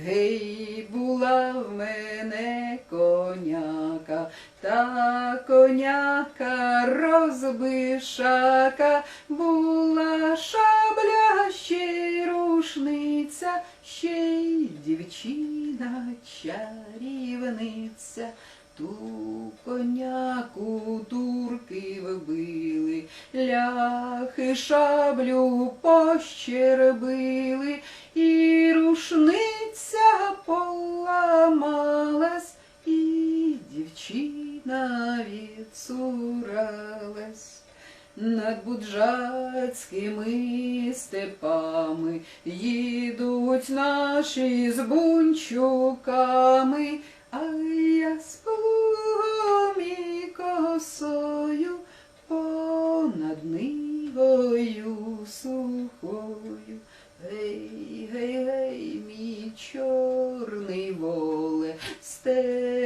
Гей, була в мене коняка, та коняка розбишака, була шабля ще рушниця, ще й дівчина чарівниця. Ту коняку турки вбили, ляхи шаблю пощербили, і рушниця відсуралась. Над буджацькими степами їдуть наші з бунчуками, а я з плугом і косою понад нивою сухою.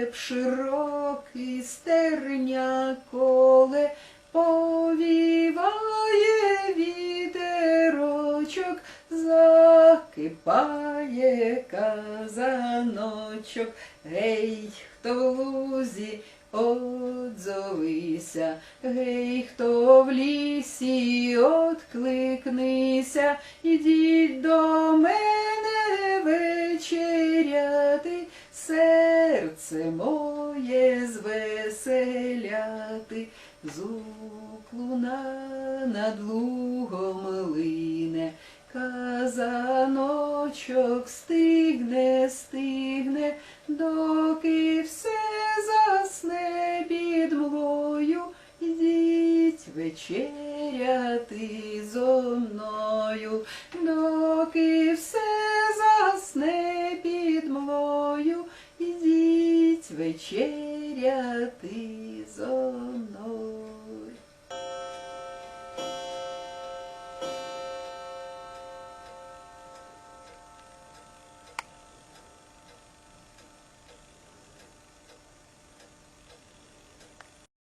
Степ широкий, стерня коле, повіває вітерочок, закипає казаночок. Гей, хто в лузі, Отзовися, гей, хто в лісі, откликнися, ідіть до мене вечеряти, серце моє звеселяти, звук луна над лугом лине, казаночок стигне, стигне, доки все засне під млою, ідіть вечеряти зо мною, доки все вечеряти зо мною.